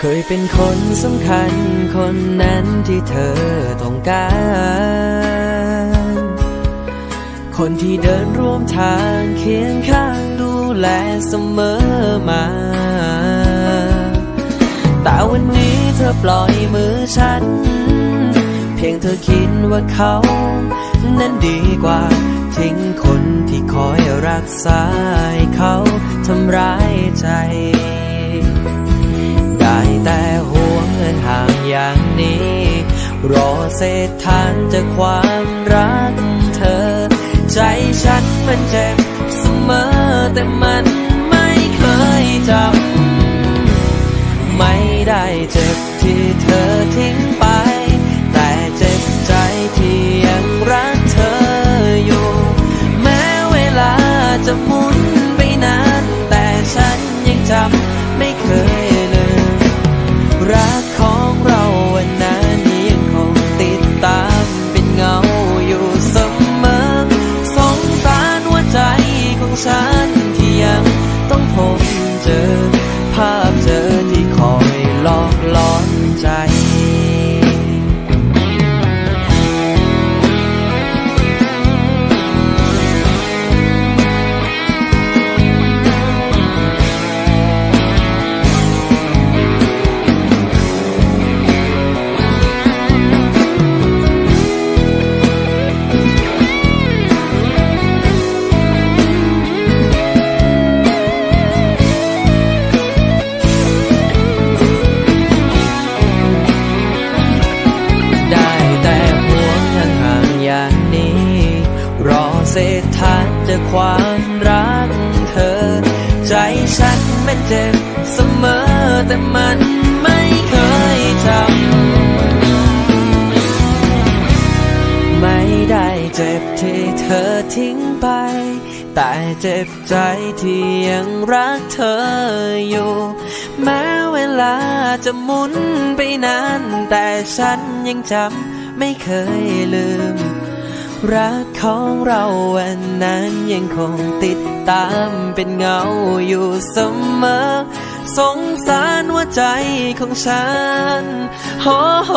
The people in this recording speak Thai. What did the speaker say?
เคยเป็นคนสำคัญคนนั้นที่เธอต้องการ คนที่เดินร่วมทางเคียงข้างดูแลเสมอมา แต่วันนี้เธอปล่อยมือฉัน เพียงเธอคิดว่าเขา นั้นดีกว่าทิ้งคนที่คอยรักษาเขาทำร้ายใจ อย่างนี้ รอเศษทานจากความรักเธอ ใจฉันมันเจ็บเสมอแต่มันไม่เคยจำไม่ได้เจ็บที่เธอทิ้งไป แต่เจ็บใจที่ยังรักเธออยู่ แม้เวลาจะหมุนไปนานแต่ฉันยังจำ ษทานจากความรักเธอ ใจฉันมันเจ็บเสมอแต่มันไม่เคยจำไม่ได้เจ็บที่เธอทิ้งไป แต่เจ็บใจที่ยังรักเธออยู่ แม้เวลาจะหมุนไปนาน แต่ฉันยังจำไม่เคยลืม รักของเราวันนั้นยังคงติดตามเป็นเงาอยู่เสมอ สงสารว่าใจของฉันโอ้โห